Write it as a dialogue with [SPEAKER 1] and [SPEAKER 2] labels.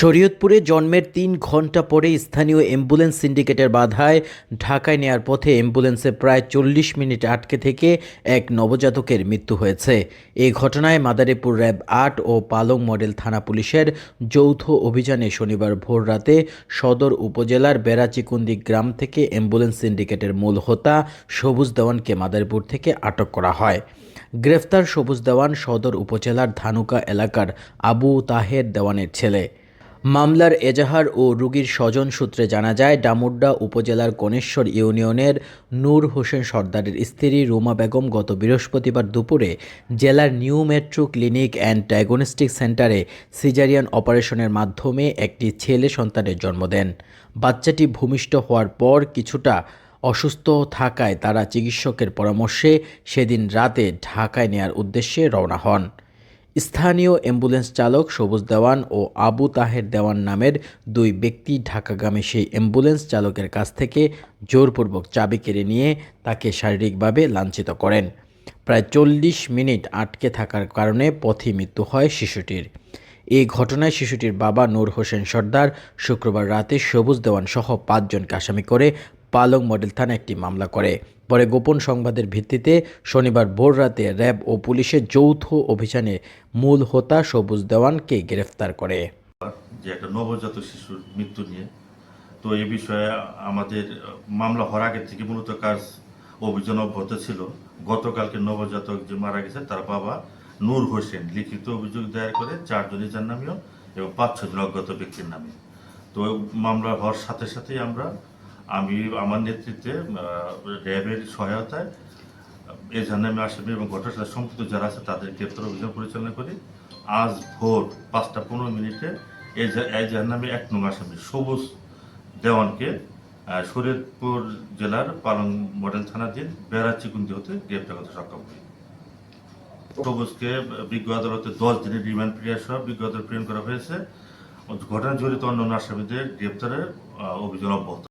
[SPEAKER 1] শরীয়তপুরে জন্মের তিন ঘণ্টা পরে স্থানীয় অ্যাম্বুলেন্স সিন্ডিকেটের বাধায় ঢাকায় নেয়ার পথে অ্যাম্বুলেন্সে প্রায় চল্লিশ মিনিট আটকে থেকে এক নবজাতকের মৃত্যু হয়েছে। এই ঘটনায় মাদারীপুর র্যাব আট ও পালং মডেল থানা পুলিশের যৌথ অভিযানে শনিবার ভোর রাতে সদর উপজেলার বেড়াচিকুন্দি গ্রাম থেকে অ্যাম্বুলেন্স সিন্ডিকেটের মূল হোতা সবুজ দেওয়ানকে মাদারীপুর থেকে আটক করা হয়। গ্রেফতার সবুজ দেওয়ান সদর উপজেলার ধানুকা এলাকার আবু তাহের দেওয়ানের ছেলে। মামলার এজাহার ও রুগীর স্বজন সূত্রে জানা যায়, ডামুড্ডা উপজেলার কনেশ্বর ইউনিয়নের নূর হোসেন সর্দারের স্ত্রী রুমা বেগম গত বৃহস্পতিবার দুপুরে জেলার new metro clinic and diagnostic সেন্টারে সিজারিয়ান অপারেশনের মাধ্যমে একটি ছেলে সন্তানের জন্ম দেন। বাচ্চাটি ভূমিষ্ঠ হওয়ার পর কিছুটা অসুস্থ থাকায় তারা চিকিৎসকের পরামর্শে সেদিন রাতে ঢাকায় নেয়ার উদ্দেশ্যে রওনা হন। স্থানীয় অ্যাম্বুলেন্স চালক সবুজ দেওয়ান ও আবু তাহের দেওয়ান নামের দুই ব্যক্তি ঢাকাগামী সেই অ্যাম্বুলেন্স চালকের কাছ থেকে জোরপূর্বক চাবি কেড়ে নিয়ে তাকে শারীরিকভাবে লাঞ্ছিত করেন। প্রায় চল্লিশ মিনিট আটকে থাকার কারণে পথে মৃত্যু হয় শিশুটির। এই ঘটনায় শিশুটির বাবা নূর হোসেন সর্দার শুক্রবার রাতে সবুজ দেওয়ান সহ পাঁচজনকে আসামি করে পালং মডেল থানায় একটি মামলা করে। পরে গোপন সংবাদের ভিত্তিতে শনিবার ভোর রাতে র্যাব ও পুলিশের যৌথ অভিযানে মূল হোতা সবুজ দেওয়ানকে গ্রেফতার করে।
[SPEAKER 2] যে একটা নবজাতক শিশুর মৃত্যু নিয়ে। তো এই বিষয়ে আমাদের মামলা হওয়ার আগের থেকে মূলত কাজ অভিযান অব্যাহত ছিল। গতকালকে নবজাতক যে মারা গেছে, তার বাবা নূর হোসেন লিখিত অভিযোগ দায়ের করে চারজন যার নামীয় এবং পাঁচ ছজন অজ্ঞাত ব্যক্তির নামে। তো মামলা হওয়ার সাথে সাথেই আমরা, আমি, আমার নেতৃত্বে র্যাবের সহায়তায় এজাহার নামে আসামি এবং ঘটনার সাথে সম্পৃক্ত যারা আছে তাদের গ্রেপ্তার অভিযান পরিচালনা করি। আজ ভোর পাঁচটা পনেরো মিনিটে এজাহার নামে এক নং আসামি সবুজ দেওয়ানকে শরীয়তপুর জেলার পালং মডেল থানাধীন বেড়াচিকুন্দি হতে গ্রেপ্তার করতে সক্ষম হই সবুজকে বিজ্ঞ আদালতে দশ দিনের রিমান্ড পিরিয়ড সহ বিজ্ঞ আদালত প্রেরণ করা হয়েছে। ঘটনা জড়িত অন্যান্য আসামিদের গ্রেপ্তারের অভিযোগ অব্যাহত।